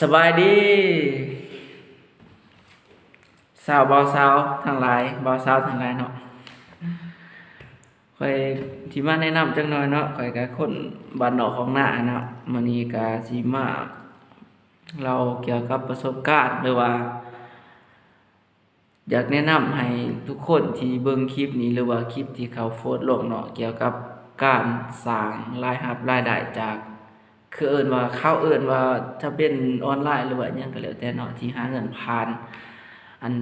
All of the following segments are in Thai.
สบายดีสาวบอสาวทั้งหลายบอสาวทั้งหลายเนาะข่อยที่มาแนะนำจังหน่อยเนาะข่อยก็คนบ้านนอกของหน้าเนาะมื้อนี้ก็สิมา เราเกี่ยวกับประสบการณ์หรือว่า อยากแนะนำให้ทุกคนที่เบิ่งคลิปนี้หรือว่าคลิปที่เขาโพสต์ลงเนาะเกี่ยวกับการสร้างรายรับรายได้จาก คือเอิ้นว่าเขาเอิ้นว่าจะเป็นออนไลน์หรือว่าอิหยังก็แล้วแต่เนาะที่หาเงินผ่าน อัน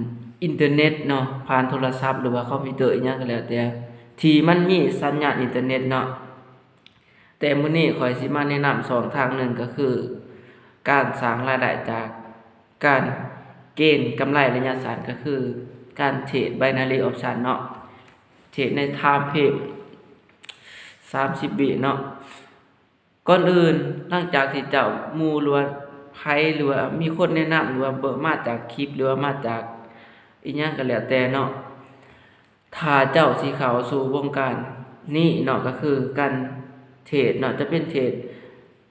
อินเทอร์เน็ตเนาะผ่านโทรศัพท์หรือว่าคอมพิวเตอร์อิหยังก็แล้วแต่ที่มันมีสัญญาณอินเทอร์เน็ตเนาะแต่มื้อนี้ขอยสิมาแนะนำสองทางหนึ่งก็คือ การสร้างรายได้จากการเกณฑ์กำไรระยะสั้นก็คือ การเทรด binary option เนาะเทรดใน time frame 30วิเนาะ ก่อนอื่นหลังจากที่เจ้ามูหรือว่าไผหรือว่ามีคนแนะนำหรือว่าเบิมาจากคลิปหรือว่ามาจากอีหยังก็แล้วแต่เนาะถ้าเจ้าสิเข้าสู่วงการนี้เนาะก็คือการเทรดเนาะจะเป็นเทรด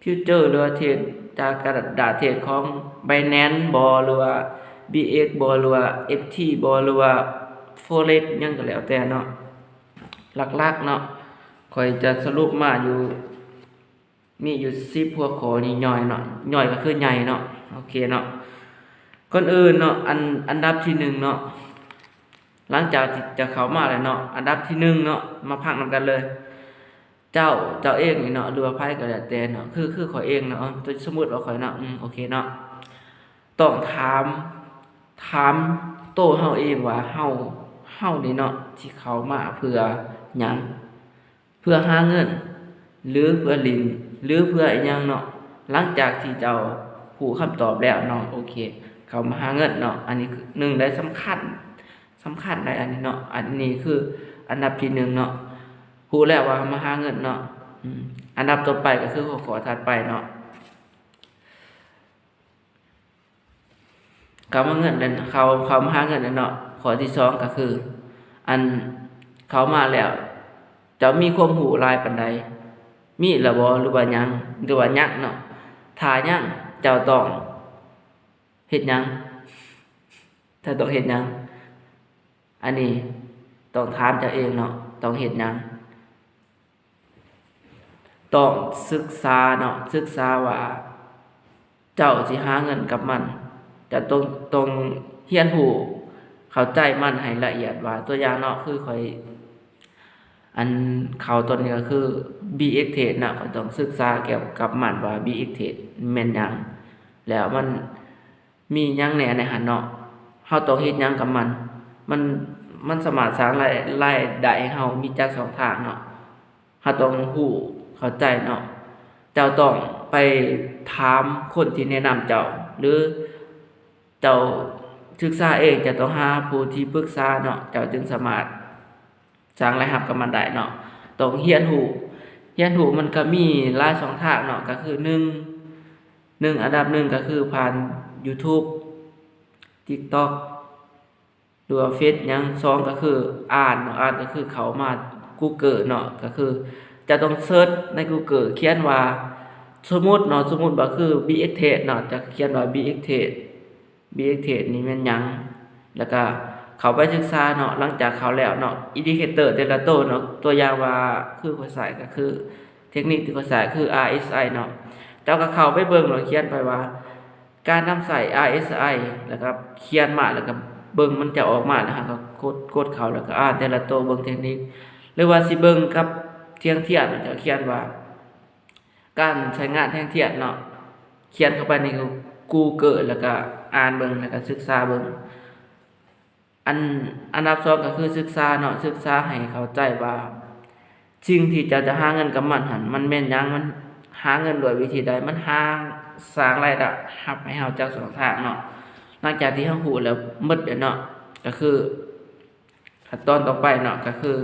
ฟิวเจอร์หรือว่าเทรดจากกระดาษเทรดของ Binance บ่หรือว่า BX บ่หรือว่า FT บ่หรือว่า Forex ยังก็แล้วแต่เนาะหลักๆเนาะข้อยจะสรุปมาอยู่ มีอยู่สิบหัวข้อนี่ย่อยเนาะย่อยก็คือใหญ่เนาะโอเคเนาะก่อนอื่นเนาะอันอันดับที่หนึ่งเนาะหลังจากที่จะเข้ามาแล้วเนาะอันดับที่หนึ่งเนาะมาพักนำกันเลย เจ้าเจ้าเองนี่เนาะหรือว่าไผก็แล้วแต่เนาะคือคือข้อยเองเนาะตัวสมมุติว่าข้อยเนาะอืมโอเคเนาะต้องถามถามโตเฮาเองว่าเฮาเฮานี่เนาะที่เขามาเพื่อหยังเพื่อหาเงิน หรือเพื่อลิน หรือเพื่ออีหยังเนาะหลังจากที่เจ้าหูคำตอบแล้วเนาะโอเค เขามาหาเงินเนาะอันนี้หนึ่งได้สำคัญสำคัญในอันนี้เนาะอันนี้คืออันดับที่หนึ่งเนาะหูแล้วว่ามาหาเงินเนาะอันดับต่อไปก็คือขอขอถัดไปเนาะเขามาเงินนั่นเขาเขามาหาเงินนั่นเนาะขอที่สองก็คือ อันเขามาแล้วจ้ามีความหูลายปานใด มีระบอหรือว่ายังหรือว่ายังเนาะถ้ายังเจ้าต้องเฮ็ดยังถ้าต้องเฮ็ดยังอันนี้ต้องถามเจ้าเองเนาะต้องเฮ็ดยังต้องศึกษาเนาะศึกษาว่า เจ้าสิหาเงินกับมันจะต้องต้องเรียนรู้เข้าใจมันให้ละเอียดว่าตัวอย่างเนาะคือข่อย อันเขาตัวนี้ก็คือ BX Trade นะก็ต้องศึกษาเกี่ยวกับมันว่า BX Trade แม่นยังแล้วมันมียังแหน่ในหันเนาะเฮาต้องเฮ็ดยังกับมัน มันมันสามารถสร้างรายรายได้ให้เฮามีจักสองทางเนาะเฮาต้องฮู้เข้าใจเนาะเจ้าต้องไปถามคนที่แนะนำเจ้า หรือเจ้าศึกษาเองจะต้องหาผู้ที่ปรึกษาเนาะเจ้าจึงสามารถสร้างรายรับกับมันได้เนาะต้องเรียนรู้ เรียนรู้มันก็มีหลายช่องทางเนาะก็คือหนึ่งหนึ่งอันดับหนึ่งก็คือผ่าน YouTube TikTok หรือว่าเฟซยังสองก็คืออ่านเนาะอ่านก็คือเข้ามา Google เนาะก็คือ จะต้องเซิร์ชใน Google เขียนว่าสมมติเนาะสมมติว่าคือ BX Trade เนาะจะเขียนว่า BX Trade BX Trade นี่แม่นหยังแล้วก็ เขาไปศึกษาเนาะหลังจากเขาแล้วเนาะอินดิเคเตอร์แต่ละตัวเนาะตัวอย่างว่าคือภาษาก็คือ เทคนิคที่ภาษาคือ RSI เนาะเจ้าก็เข้าไปเบิ่งเนาะเขียนไปว่า การนำใส่ RSI แล้วก็เขียนมาแล้วก็เบิ่งมันจะออกมานะฮะก็กดกดเขาแล้วก็อ่านแต่ละตัวเบิ่งเทคนิค หรือว่าสิเบิ่งกับเทียงเทียนจะเขียนว่า การใช้งานแท่งเทียนเนาะเขียนเข้าไปใน Google แล้วก็อ่านเบิ่งแล้วก็ศึกษาเบิ่ง อันอันดับสองก็คือศึกษาเนาะศึกษาให้เข้าใจว่าสิ่งที่จะจะหาเงินกับมันหันมันแม่นยังมันหาเงินด้วยวิธีใดมันหาสร้างรายได้รับให้เฮาจากสองทางเนาะหลังจากที่เฮาฮู้แล้วหมดเนาะก็คือขั้นตอนต่อไปเนาะก็คือ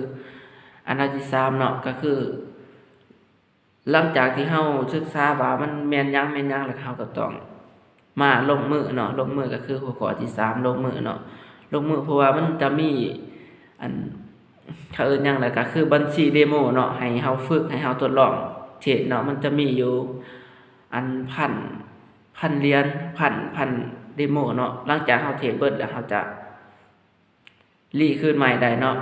อันดับที่สามเนาะก็คือ หลังจากที่เฮาศึกษาว่ามันแม่นยังแม่นยังแล้วเฮาก็ต้องมาลงมือเนาะลงมือก็คือหัวข้อที่สามลงมือเนาะ ลงมือเพราะว่ามันจะมีอันเขาเอิ้นหยังไงก็คือบัญชีเดโมเนาะให้เฮาฝึกให้เฮาทดลองเทรดเนาะมันจะมีอยู่อันพันพันเรียญพันพันเดโมเนาะหลังจากเฮาเทรดเบิดแล้วเฮาจะรีคืนใหม่ได้เนาะ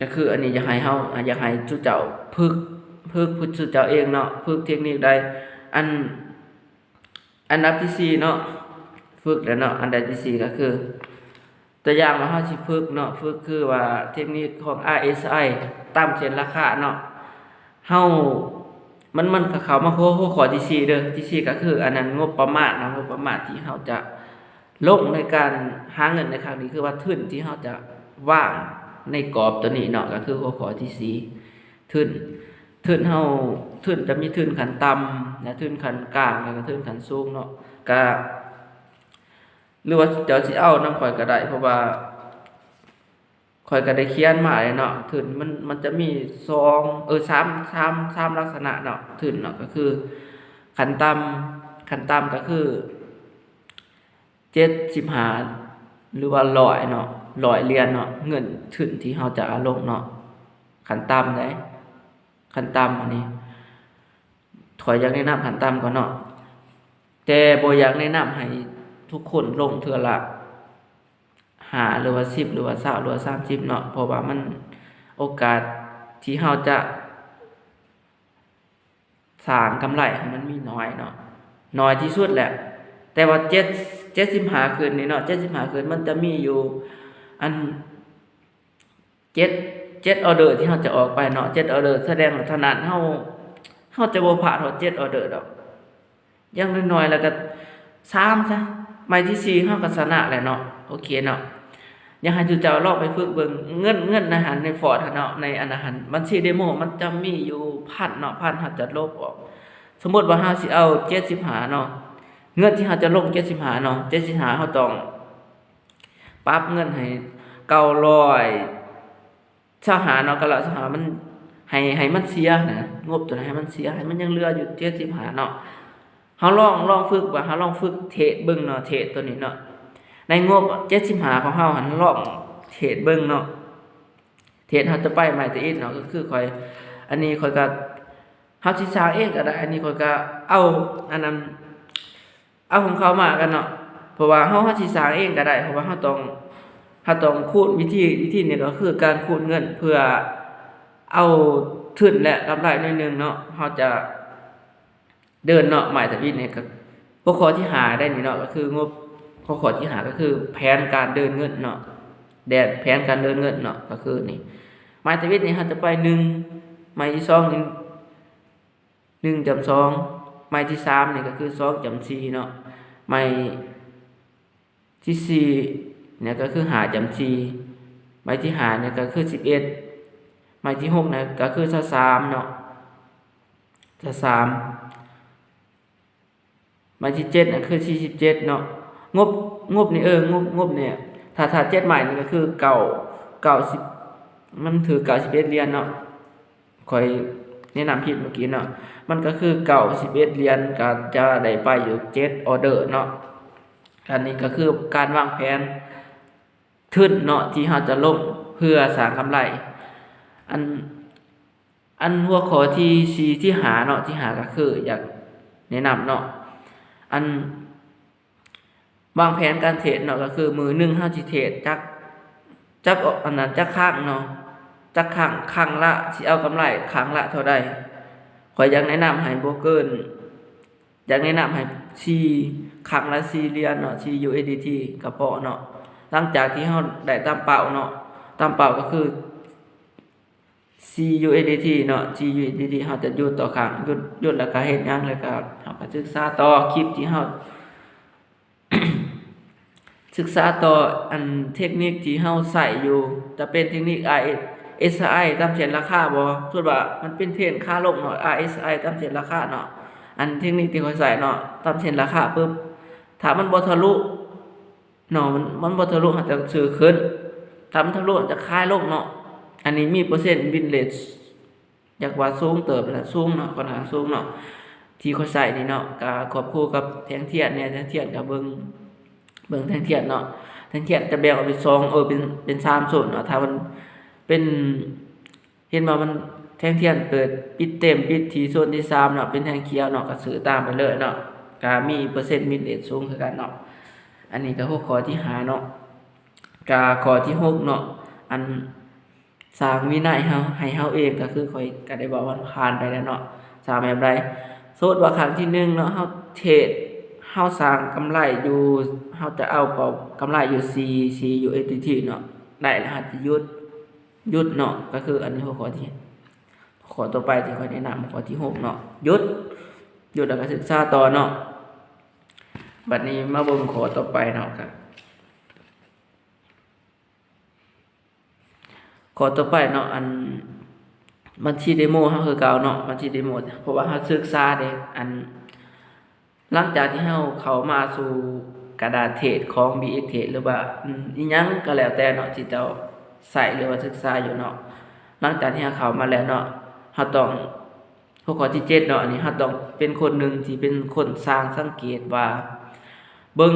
ก็คืออันนี้อยากให้เฮาอยากให้จุเจ้าพึกพึกพุจุเจ้าเองเนาะพึกเทคนิคใดอันอันดับที่สี่เนาะ ฝึกแล้วเนาะอันดับที่สี่ก็คือตัวอย่างว่าเฮาสิฝึกเนาะฝึกคือว่าเทคนิคของ RSI ตามเส้นราคาเนาะเฮามันมันก็เข้ามาหัวหัวข้อที่สี่เด้อที่สี่ก็คือ อันนั้นงบประมาณเนาะงบประมาณที่เฮาจะลงในการหาเงินในครั้งนี้คือว่าทุนที่เฮาจะว่างในกรอบตัวนี้เนาะก็คือหัวข้อที่สี่ทุนทุนเฮาทุนจะมีทุนขั้นต่ำและทุนขั้นกลางแล้วก็ทุนขั้นสูงเนาะก็ หรือว่าเดี๋ยวสิเอานำข่อยก็ได้เพราะว่าข่อยก็ได้เขียนมาเลยเนาะถึงมันมันจะมีสองเออสามสามสามลักษณะเนาะถึงเนาะก็คือ ขันตำขันตำก็คือเจ็ดสิบห้าหรือว่าร้อยเนาะร้อยเรียญเนาะเงินถึงที่เฮาจะเอาลงเนาะขันต่ำได้ขันตำอันนี้ถอยอยากแนะนำขันตำก่อนเนาะแต่บ่อยากแนะนำให้ ทุกคนลงเทือละหาหรือว่าสิบหรือว่าสาหรือว่าสามสิบเนาะเพราะว่ามันโอกาสที่เราจะสร้างกำไรมันมีน้อยเนาะน้อยที่สุดแหละ แต่ว่าเจ็ดเจ็ดสิบหาคืนนี่เนาะเจ็ดสิบหาคืนมันจะมีอยู่อันเจ็ดเจ็ดออเดอร์ที่เราจะออกไปเนาะเจ็ดออเดอร์แสดงว่าถนัดเฮาเฮาจะบ่ผ่านเฮาเจ็ดออเดอร์ดอกอยังน้อยๆแล้วก็สามซะ ไม้ที่สี่เฮาก็ชนะแหละเนาะโอเคเนาะอยังให้จุเจ้าลองไปฝึกเบิ่งเงินเงินอาหารในฟอร์ดเนาะในอันอาหารบัญชีเดโมมันจะมีอยู่พันเนาะพันเฮาจะลบออก สมมติว่าเฮาสิเอา75เนาะเงินที่เฮาจะลง75เนาะ75เฮาต้องปรับเงินให้900ชาหาเนาะก็ละชาหามันให้ให้มันเสียนะงบตัวนั้นให้มันเสียให้มันยังเหลืออยู่75เนาะ เฮาลองลองฝึกว่าเฮาลองฝึกเทรดเบิ่งเนาะเทรดตัวนี้เนาะในงบ75ของเฮาหันลองเทรดเบิ่งเนาะเทรดเฮาจะไปใหม่แต่อีกเนาะก็คือคอย อันนี้คอยก็เฮาสิสร้างเองก็ได้ อันนี้คอยก็เอาอันนั้นเอาของเขามากันเนาะเพราะว่าเฮาเฮาสิสร้างเองก็ได้ เพราะว่าเฮาต้องเฮาต้องคูณวิธีวิธีนี้ก็คือการคูณเงินเพื่อเอาทุนและกำไรหน่อยนึงเนาะเฮาจะ เดินเนาะหมายทวินเนี่ยก็หัวข้อที่หาได้นี่เนาะก็คืองบหัวข้อที่หาก็คือแผนการเดินเงินเนาะแดนแผนการเดินเงินเนาะก็คือนี่หมายทวินนี่เราจะไปหนึ่งหมายที่สองนี่หนึ่งจำสองหมายที่สามนี่ก็คือสองจำสี่เนาะหมายที่สี่เนี่ยก็คือหาจำสี่หมายที่หาเนี่ยก็คือสิบเอ็ดหมายที่หกเนี่ยก็คือสสามเนาะสาม หมายที่เจ็ดน่ะคือสี่สิบเจ็ดเนาะงบงบนี่เอองบงบเนี่ยถ้าถ้าเจ็ดใหม่นี่ก็คือเก่าเก่าสิบมันถือเก่าสิบเอ็ดเรียญเนาะคอยแนะนำผิดเมื่อกี้เนาะมันก็คือเก่าสิบเอ็ดเรียญก็จะได้ไปอยู่เจ็ดออเดอร์เนาะอันนี้ก็คือการวางแผนทุนเนาะที่เราจะลงเพื่อสร้างกำไร อันอันหัวข้อที่สี่ที่หาเนาะที่หาก็คืออยากแนะนำเนาะ อันวางแผนการเทรดเนาะก็คือมือหนึ่งเฮาสิเทรดจักจักอันนั้นจักข้างเนาะจักข้างข้างละสิเอากำไรข้างละเท่าใดขอยอยากแนะนำให้บ่เกินอยากแนะนำให้ซีข้างละ4เหรียญเนาะ4 USDT ก็พอเนาะหลังจากที่เฮาได้ตามเป้าเนาะตามเป้าก็คือ C.U.D.T. เนาะ C.U.D.T. เฮาจะยุดต่อข้างยุดยุดแล้วก็เฮ็ดหยังแล้วก็เฮาก็ศึกษาต่อคลิปที่เฮาศึกษาต่ออันเทคนิคที่เฮาใส่อยู่จะเป็นเทคนิค RSI ตามเส้นราคาบ่ส่วนว่ามันเป็นเทรนค่าลงเนาะ RSI ตามเส้นราคาเนาะอันเทคนิคที่เขาใส่เนาะตามเส้นราคาปึ๊บถ้ามันบ่ทะลุเนาะมันมันบ่ทะลุมันจะซื้อขึ้นถ้ามันทะลุจะคลายลงเนาะ อันนี้มีเปอร์เซ็นต์วินเลทอยากว่าสูงเติบแหละสูงเนาะค่อนข้างสูงเนาะที่เขาใส่นี่เนาะก็ขอบคู่กับแทงเทียนเนี่ยแทงเทียนกับเบิ่งเบิ่งแทงเทียนเนาะแทงเทียนจะแบ่งออกเป็นสองเออเป็นเป็นสามส่วนเนาะถ้ามันเป็นเห็นว่ามันแทงเทียนเปิดปิดเต็มปิดที่โซนที่สามเนาะเป็นแทงเขียวเนาะก็ซื้อตามไปเลยเนาะก็มีเปอร์เซ็นต์มิดเรทสูงคือกันเนาะอันนี้ก็พวกข้อที่หาเนาะก็ข้อที่หกเนาะอัน สร้างวินัยเฮาให้เฮาเองก็คือคอยก็ได้บอกว่าผ่านไปแล้วเนาะสร้างแบบใดสมมุติว่าครั้งที่หนึ่งเนาะเฮาเทรดเฮาสร้างกำไรอยู่เฮาจะเอาเปากำไรอยู่ C C อยู่ ATT เนาะได้แล้วเฮาจะหยุดยุดเนาะก็คืออันนี้หัวข้อที่ขอต่อไปที่ข้อยแนะนำข้อที่หกเนาะยุดยุดแล้วก็ศึกษาต่อเนาะบัดนี้มาเบิ่งข้อต่อไปเนาะครับ ขอต่อไปเนาะอันบัญชีเดโมเฮาคือเก่าเนาะบัญชีเดโมเพราะว่าเฮาศึกษาเด้อัน หลังจากที่เฮาเข้ามาสู่กระดาษเทรดของ BX Trade หรือว่าอีหยังก็แล้วแต่เนาะที่เจ้าใส่หรือว่าศึกษาอยู่เนาะหลังจากที่เฮาเข้ามาแล้วเนาะเฮาต้องหัวข้อที่7เนาะอันนี้เฮาต้องเป็นคนหนึ่งที่เป็นคนสร้างสังเกตว่า เบิ่ง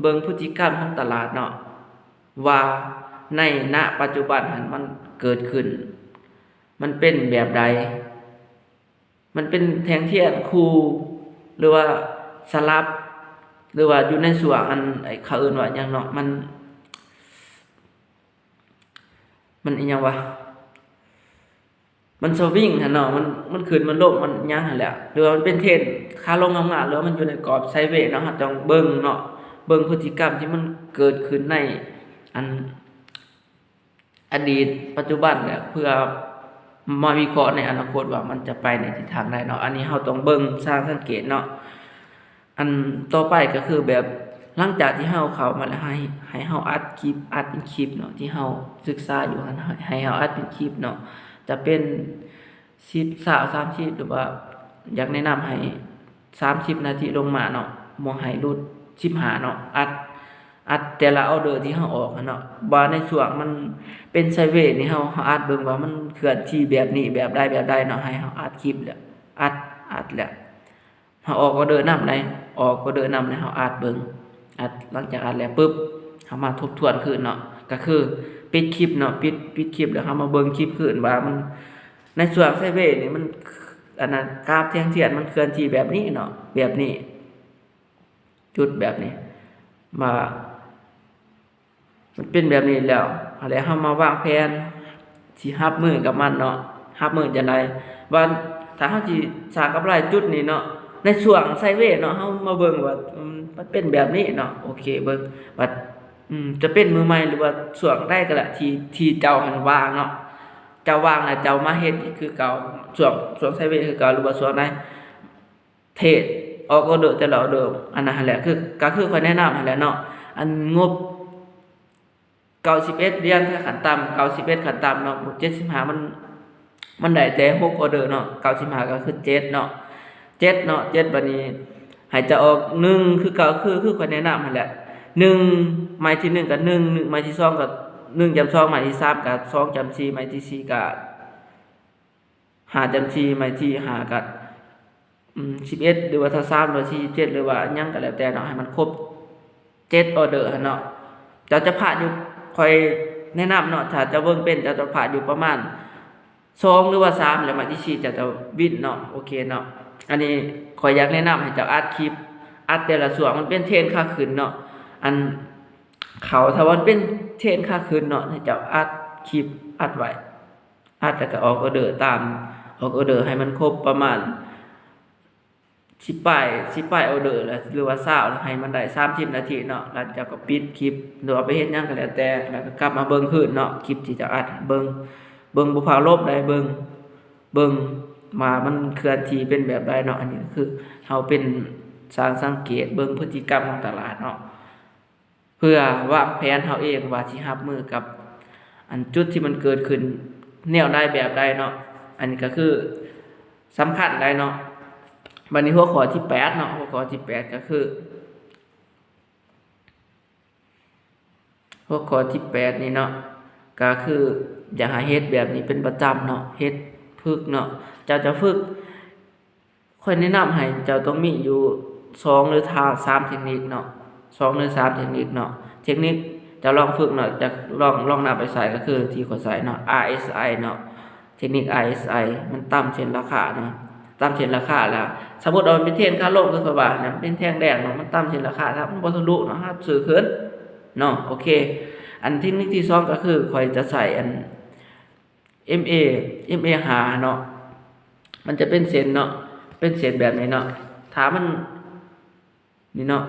เบิ่งพฤติกรรมของตลาดเนาะว่า ในณปัจจุบันหันมันเกิดขึ้น มันเป็นแบบใด มันเป็นแทงเทียนคูหรือว่าสลับ หรือว่าอยู่ในส่วนอันไอ้เขาเอิ้นว่าหยังเนาะมัน มันอีหยังวะมันสวิงหันเนาะมันมันขึ้นมันลงมันหยังหันแหละหรือว่ามันเป็นเทนด์ขาลงงามๆหรือว่ามันอยู่ในกรอบไซเวย์เนาะเราต้องเบิ่งเนาะเบิ่งพฤติกรรมที่มันเกิดขึ้นในอัน อดีตปัจจุบันเนี่ยเพื่อมาวิเคราะห์ในอนาคตว่ามันจะไปในทิศทางใดเนาะอันนี้เราต้องเบิ่งสร้างสังเกตเนาะอันต่อไปก็คือแบบหลังจากที่เราเข้ามาแล้วให้ให้เราอัดคลิปอัดเป็นคลิปเนาะที่เราศึกษาอยู่หั่นให้ให้เราอัดเป็นคลิปเนาะจะเป็นสิบสาวสามสิบหรือว่า อยากแนะนำให้สามสิบนาทีลงมาเนาะมองให้รุดสิบหาเนาะอัด อัดแต่ละออเดอร์ที่เฮาออกอะเนาะว่าในช่วงมันเป็นไซเวย์นี่เฮาเฮาอัดเบิ่งว่ามันเคลื่อนที่แบบนี้แบบใดแบบใดเนาะให้เฮาอัดคลิปแหละอัดอัดแหละเฮาออกออเดอร์นำได้ออกออเดอร์นำได้เฮาอัดเบิ่งอัดหลังจากอัดแล้วปึ๊บเฮามาทบทวนคืนเนาะก็คือปิดคลิปเนาะปิดปิดคลิปแล้วเฮามาเบิ่งคลิปคืนว่ามันในส่วนไซเวย์นี่มันอันนั้นกราฟเทียงเทียนมันเคลื่อนที่แบบนี้เนาะแบบนี้ จุดแบบนี้มา มันเป็นแบบนี้แล้วอะไรเฮามาวางแผนสิรับมือกับมันเนาะรับมือจังไดว่าถ้าเฮาสิสร้างกำไรจุดนี้เนาะในช่วงไซเวย์เนาะเฮามาเบิ่งว่ามันเป็นแบบนี้เนาะโอเคเบิ่งว่าอืมจะเป็นมือใหม่หรือว่าช่วงใดก็แหละที่ที่เจ้าหันวางเนาะเจ้าวางแล้วเจ้ามาเฮ็ดคือเก่าช่วงช่วงไซเวย์คือเก่าหรือว่าช่วงไหนเทศออกออเดอร์แต่ละออเดอร์อันนั้นแหละคือก็คือข้อยแนะนำหั่นแหละเนาะอันงบ เก้าสิบเอ็ดเรียนถ้าขันต่ำเก้าสิบเอ็ดขันต่ำเนาะเจ็ดสิบห้ามัน มันได้แต่หกออเดอร์เนาะเก้าสิบห้าก็คือเจ็ดเนาะเจ็ดเนาะเจ็ดบันนี้หายใจออกหนึ่งคือเก้าคือคือคนแนะนำมาแหละหนึ่งไม้ที่หนึ่งกับหนึ่งหนึ่งไม้ที่สองกับหนึ่งจำสองไม้ที่สามกับสองจำสี่ไม้ที่สี่กับหาจำสี่ไม้ที่หากับสิบเอ็ดหรือว่าถ้าสามหรือสี่เจ็ดหรือว่ายังก็แล้วแต่เนาะให้มันครบเจ็ดออเดอร์เนาะเราจะผ่านอยู่ คอยแนะนำเนาะถ้าจะเบิ่งเป็นจ้าจะพลาอยู่ประมาณสองหรือว่าสามแล้วมาที่สี่จะจะวินเนาะโอเคเนาะอันนี้ขอยอยากแนะนำให้เจ้าอัดคลิปอัดแต่ละส่วนมันเป็นเทนค่าขึ้นเนาะอันเขาถ้าวันเป็นเทนค่าขึ้นเนาะให้เจ้าอัดคลิปอัดไว้อัดแล้วก็ออกออเดอร์ตามออกออเดอร์ให้มันครบประมาณ สิบป้ายสิบป้ายออเดอร์แล้วหรือว่าเศร้าให้มันได้30นาทีเนาะแล้วจ้าก็ปิดคลิปหรือว่าไปเฮ็ดยังก็แล้วแต่แล้วก็กลับมาเบิ่งคืนเนาะคลิปที่จะอัดเบิ่งเบิ่งบ่พาลบได้เบิ่งเบิ่งมามันเคลื่อนที่เป็นแบบใดเนาะอันนี้ก็คือเฮาเป็นสร้างสังเกตเบิ่งพฤติกรรมของตลาดเนาะเพื่อวางแผนเฮาเองว่าสิรับมือกับ อันจุดที่มันเกิดขึ้นแนวใดแบบใดเนาะอันนี้ก็คือสำคัญได้เนาะ บัดนี้หัวข้อที่8เนาะหัวข้อที่8ก็คือ หัวข้อที่8นี่เนาะก็คืออยากห้เฮ็ดแบบนี้เป็นประจำเนาะเฮ็ดฝึกเนาะเจ้าจะฝึกค่อยแนะนำให้เจ้าต้องมีอยู่2หรือทา3เทคนิคเนาะ2หรือ3เทคนิคเนาะเทคนิคจะลองฝึกเนาะจะลองลองนำไปใส่ก็คือที่ขอใส่เนาะ RSI เนาะเทคนิค RSI มันต่ำเช่นราคาเนาะ ต่ำเช่นราคาแล้วสมมติว่าเป็นเทรนขาลงคือเขาว่านะเป็นแท่งแดงเนาะมันต่ำเช่นราคาถ้ามันบ่ทะลุเนาะครับซื้อขึ้นเนาะโอเค อันที่นิคที่สองก็คือข่อยจะใส่อัน MA MA หาเนาะมันจะเป็นเส้นเนาะเป็นเส้นแบบนี้เนาะถามันนี่เนาะ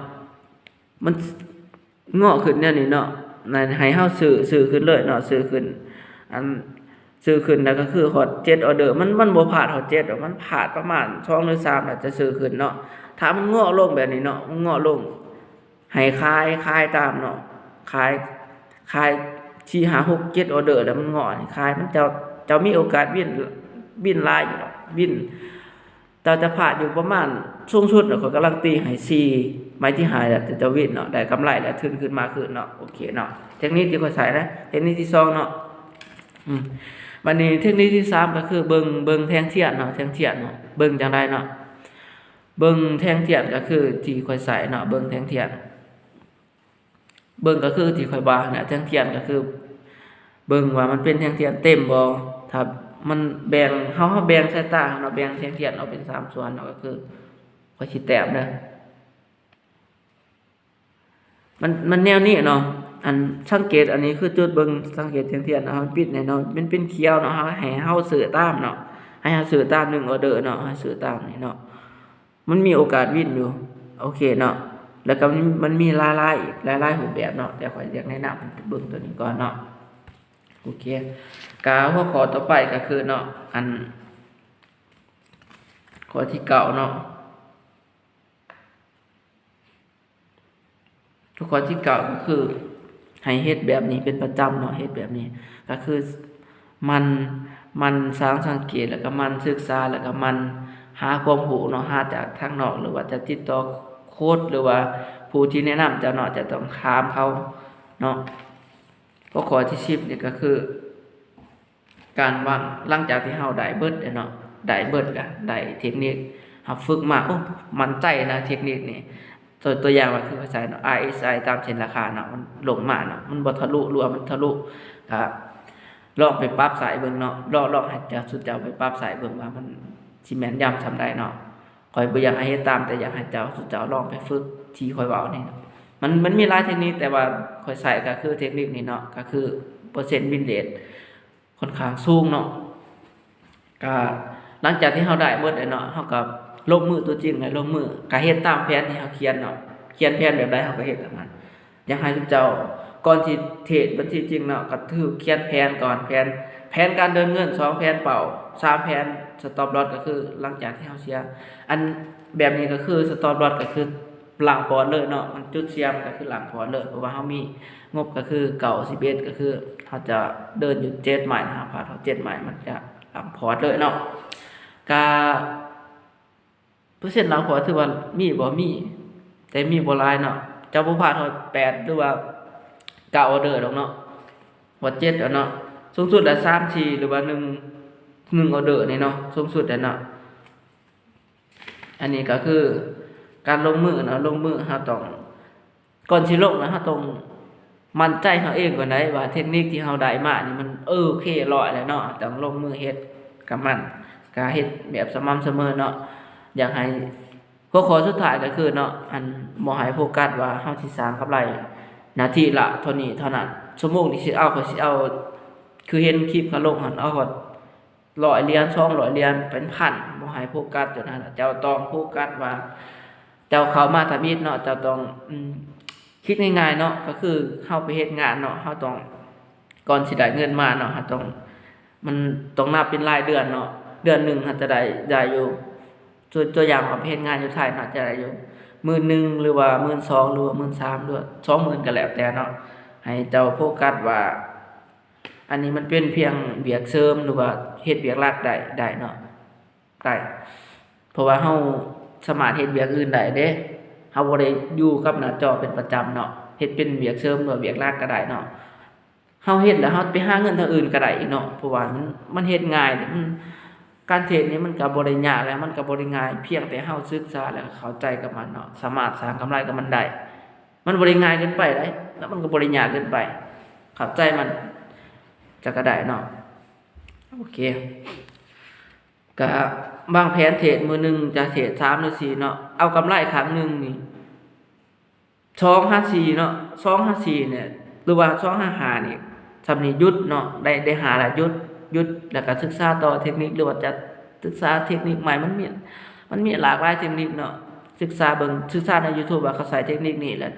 มันงอกขึ้นเนี่ยนี่เนาะนั่นให้เฮาซื้อซื้อขึ้นเลยเนาะซื้อขึ้น อัน ซื้อขึ้นแล้วก็คือฮอต7ออเดอร์มันมันบ่ผ่านฮอต7ดอกมันผ่านประมาณ2หรือ3น่ะจะซื้อขึ้นเนาะถ้ามันงอลงแบบนี้เนาะงอลงให้คายคายตามเนาะคายคายที่หาหกเจ็ดออเดอร์แล้วมันงอนี่คายมันจะจะมีโอกาสวินวินหลายอยู่เนาะวินแต่จะผ่านอยู่ประมาณช่วงชุดเนาะเขากำลังตีให้สี่ไม้ที่หายแล้วจะจะวินเนาะได้กำไรแล้วขึ้นขึ้นมาขึ้นเนาะโอเคเนาะเทคนิคที่เขาใส่นะเทคนิคที่สองเนาะ วันนี้เทคนิคที่สามก็คือเบิงเบิงแทงเทียนเนาะแทงเทียนเนาะเบิงจังไดเนาะเบิงแทงเทียนก็คือที่ค่อยใส่เนาะเบิงแทงเทียน เบิงก็คือที่ข่อยว่าเนี่ยแทงเทียนก็คือ เบิงว่ามันเป็นแทงเทียนเต็มบ่ถ้ามันแบ่งเฮาเฮาแบ่งสายตาเนาะแบ่งแทงเทียนออกเป็นสามส่วนเนาะก็คือข่อยสิแต้มเด้อมันมันแนวนี้เนาะ อันสังเกตอันนี้คือจุดเบิงสังเกตแท่งเทียนเนาะมันปิดแน่เนาะมันเป็นเขียวเนาะเฮาให้เฮาซื้อตามเนาะให้เฮาซื้อตาม1ออเดอร์เนาะให้ซื้อตามนี่เนาะมันมีโอกาสวิ่นอยู่ โอเคเนาะแล้วก็มันมันมีหลายๆอีกหลายๆรูแบบเนาะแต่ข่อยอยกแนะนำเบิ่งตัวนี้ก่อนเนาะโอเคกาหัวข้อต่อไปก็คือเนาะอันข้อที่เก้าเนาะข้อที่เก้าก็คือ ให้เฮ็ดแบบนี้เป็นประจำเนาะเฮ็ดแบบนี้ ก็คือมันมันสร้างสังเกตแล้วก็มันศึกษาแล้วก็มันหาความรู้เนาะหาจากทางนอกหรือว่าจะติดต่อโค้ดหรือว่าผู้ที่แนะนำเจ้าเนาะจะต้องถามเขาเนาะก็ขอที่10นี่ก็คือ การวางหลังจากที่เฮาได้เบิดเนาะได้เบิดก็ได้เทคนิคเฮาฝึกมาโอ้มันใจนะเทคนิคนี่ ตัวตัวอย่างก็คือภาษาเนาะ RSI ตามเช่นราคาเนาะมันหลงมาเนาะมันบ่ทะลุรัวมันทะลุก็ลองไปปรับสายเบิ่งเนาะลองลองให้เจ้าสุดจ้าไปปรับสายเบิ่งว่ามันสิแม่นยำซำใดเนาะข้อยบ่อยากให้เฮ็ดตามแต่อยากให้เจ้าสุดเจ้าลองไปฝึกที่ข้อยเว้านี่มันมันมีหลายเทคนิคแต่ว่าข้อยใส่ก็คือเทคนิคนี้เนาะก็คือเปอร์เซ็นต์วินเรทค่อนข้างสูงเนาะก็หลังจากที่เฮาได้เบิดแล้วเนาะเฮาก็ ลงมือตัวจริงเลยลงมือก็เฮ็ดตามแผนที่เฮาเขียนเนาะเขียนแผนแบบใดเฮาก็เฮ็ดตามนั้นอยากให้ทุกเจ้าก่อนที่เทรดบัญชีจริงเนาะก็ถือเขียนแผนก่อนแผนแผนการเดินเงินสองแผนเป่าสามแผนสต็อปลอสก็คือหลังจากที่เฮาเสีย อันแบบนี้ก็คือสต็อปลอสก็คือหลังพอร์ตเลยเนาะมันจุดเสียมก็คือหลังพอร์ตเลยเพราะว่าเฮามีงบก็คือเก่า11ก็คือเขาจะเดินอยู่เจ็ดใหม่หาพาเขาเจ็ดใหม่มันจะหลังพอร์ตเลยเนาะกา เปอร์เซ็นหลังพอร์ตถือว่ามีบ่มี แต่มีบ่หลายเนาะเจ้าบ่พลาดเท่า8หรือว่าเก้าออเดอร์ดอกเนาะว่า7อะเนาะสูงสุดละ3ทีหรือว่า1 1ออเดอร์นี่เนาะสูงสุดแล้เนาะอันนี้ก็คือการลงมือเนาะลงมือเฮาต้องก่อนสิลงนะเฮาต้องมั่นใจเฮาเองก่อนได้ว่าเทคนิคที่เฮาได้มานี่มันเออโอเคร้อยแล้วเนาะต้องลงมือเฮ็ดกับมันก็เฮ็ดแบบสม่ำเสมอเนาะ อยากให้ข้อขอสุดท้ายก็คือเนาะอันบ่ให้โฟกัสว่าเฮาสิสร้างกำไรนาทีละเท่านี้เท่านั้นชั่วโมงนี้สิเอาก็สิเอา คือเห็นคลิปเขาลงหันเอาฮอด100เรียญ200เรียญเป็นพันบ่ให้โฟกัสจนนั้นเจ้าต้องโฟกัสว่า เจ้าเขามาทำอิฐเนาะเจ้าต้องอืมคิดง่ายๆเนาะก็คือเฮาไปเฮ็ดงานเนาะเฮาต้องก่อนสิได้เงินมาเนาะเฮาต้อง มันต้องนับเป็นรายเดือนเนาะเดือนหนึ่งเฮาจะได้ได้อยู่ ตัวตัวอย่างของเฮ็ดงานอยู่ไทยเนาะจะได้อยู่หมื่นหนึ่งหรือว่าหมื่นสองหรือว่าหมื่นสามหรือว่าสองหมื่นก็แล้วแต่เนาะให้เจ้าโฟกัสว่า อันนี้มันเป็นเพียงเบียกเสริมหรือว่าเฮ็ดเบียกลักได้ได้เนาะได้เพราะว่าเฮาสามารถเฮ็ดเบียกอื่นได้เด้เฮาบ่ได้อยู่กับหน้าจอเป็นประจำเนาะเฮ็ดเป็นเวียกเสริมหรือเวียกลักก็ได้เนาะเฮาเฮ็ดแล้วเฮาไปหาเงินทางอื่นก็ได้อีกเนาะเพราะว่ามันมันเฮ็ดง่ายมัน การเทรดนี่มันก็บ่ได้ยาแล้วมันก็บ่ได้ง่ายเพียงแต่เฮาศึกษาแล้วเข้าใจกับมันเนาะสามารถสร้างกำไรกับมันได้มันบ่ได้ง่ายเกินไปเลยแล้วมันก็บ่ได้ยาเกินไปเข้าใจมันจะก็ได้เนาะโอเคก็บางแผนเทรดมือหนึ่งจะเทรด3หรือ4เนาะเอากำไรครั้งหนึ่งนี่254เนาะ254เนี่ยหรือว่า255นี่สำนี้หยุดเนาะได้ได้หาแล้วหยุด หยุดแล้วก็ศึกษาต่อเทคนิคหรือว่าจะศึกษาเทคนิคใหม่มันมีมันมีหลากหลายเทคนิคเนาะศึกษาเบิ่งศึกษาใน YouTube ว่าเขาใช้เทคนิคนี้แหละ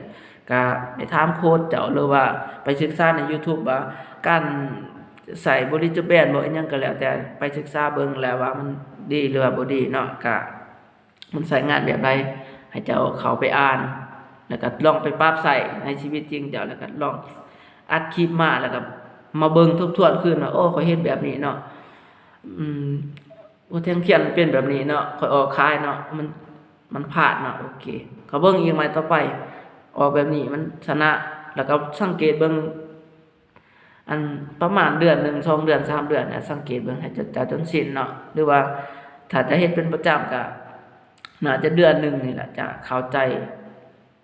ก็ไปถามโค้ชเจ้าหรือว่าไปศึกษาใน YouTube ว่าการใส่บริจแบนบ่อีหยังก็แล้ว แต่ไปศึกษาเบิ่งแล้วว่ามันดีหรือว่าบ่ดีเนาะก็มันใช้งานแบบใดให้เจ้าเขาไปอ่าน แล้วก็ลองไปปรับใส่ในชีวิตจริงเจ้าแล้วก็ลองอัดคลิปมาแล้วก็ มาเบิงทบทวนคืนว่าโอ้ข้อยเฮ็ดแบบนี้เนาะอืมโอ้แทงเขียนเป็นแบบนี้เนาะข้อยออกคายเนาะมันมันพลาดเนาะโอเคก็เบิ่งอีกใหม่ต่อไป ออกแบบนี้มันชนะ แล้วก็สังเกตเบิ่งอันประมาณเดือนหนึ่งสองเดือนสามเดือนเนี่ยสังเกตเบิ่งให้จะจจนสิ้นเนาะหรือว่าถ้าจะเฮ็ดเป็นประจำก็น่าจะเดือนหนึ่งนี่แหละจะเข้าใจ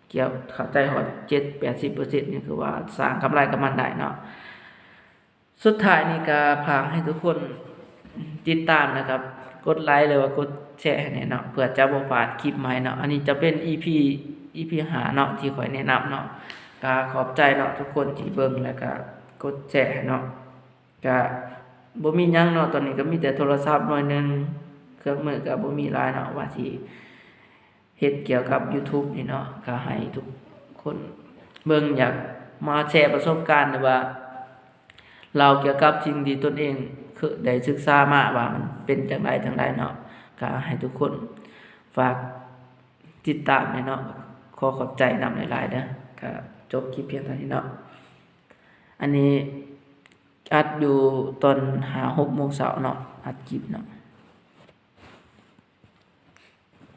เกี่ยวเข้าใจฮอด7-80%นี่คือว่าสร้างกำไรกับมันได้เนาะ สุดท้ายนี่ก็ฝากให้ทุกคนติดตามนะครับ กดไลค์หรือว่ากดแชร์ให้แน่เนาะเพื่อจะบ่พลาดคลิปใหม่เนาะอันนี้จะเป็น EP EP 5เนาะที่ขอยแนะนำเนาะก็ขอบใจเนาะทุกคนที่เบิ่งแล้วก็กดแชร์เนาะก็บ่มีหยังเนาะตอนนี้ก็มีแต่โทรศัพท์หน่อยหนึงเครื่องมือก็บ่มีหลายเนาะว่าสิเฮ็ดเกี่ยวกับ YouTube นี่เนาะก็ให้ทุกคนเบิ่งอยากมาแชร์ประสบการณ์หรือว่า เราเกี่ยวกับสิ่งที่ตนเองคือได้ศึกษามาว่ามันเป็นจังไดจังไดเนาะก็ให้ทุกคนฝากติดตามเนาะขอขอบใจนำหลายๆเด้อก็จบคลิปเพียงเท่านี้เนาะอันนี้อัดอยู่ตอนหาหกโมงเสาร์เนาะอัดคลิปเนาะ